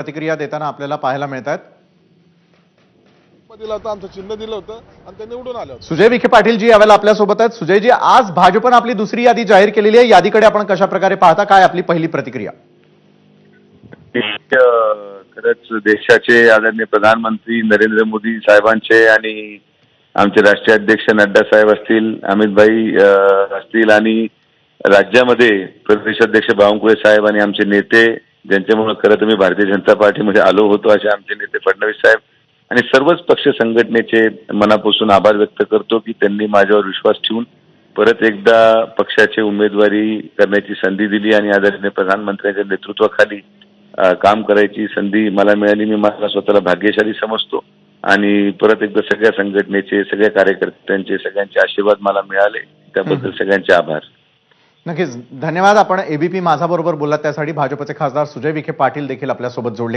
प्रतिक्रिया देताना आपल्याला पाहायला मिळत आहेत दिलं होतं आमचं चिन्ह दिलं होतं आणि ते निवडून आले होते. सुजय विखे पाटीलजी यावेळेला आपल्यासोबत आहेत. सुजयजी आज भाजपनं आपली दुसरी यादी जाहीर केलेली आहे. यादीकडे आपण कशा प्रकारे पाहता? काय आपली पहिली प्रतिक्रिया? खरंच देशाचे आदरणीय प्रधानमंत्री नरेंद्र मोदी साहेबांचे आणि आमचे राष्ट्रीय अध्यक्ष नड्डा साहेब असतील अमितभाई अ, असतील आणि राज्यामध्ये प्रदेशाध्यक्ष बावनकुळे साहेब आणि आमचे नेते ज्यांच्यामुळे खरं तर मी भारतीय जनता पार्टीमध्ये आलो होतो असे आमचे नेते फडणवीस साहेब आणि सर्वच पक्ष संघटनेचे मनापासून आभार व्यक्त करतो की त्यांनी माझ्यावर विश्वास ठेवून परत एकदा पक्षाची उमेदवारी करण्याची संधी दिली आणि आदरणीय प्रधानमंत्र्यांच्या नेतृत्वाखाली काम करायची संधी मला मिळाली. मी मला स्वतःला भाग्यशाली समजतो आणि परत एकदा सगळ्या संघटनेचे सगळ्या कार्यकर्त्यांचे सगळ्यांचे आशीर्वाद मला मिळाले. त्याबद्दल सगळ्यांचे आभार. नक्कीच. धन्यवाद. आपण एबीपी माझा बरोबर बोललात. त्यासाठी भाजपचे खासदार सुजय विखे पाटील देखील आपल्यासोबत जोडले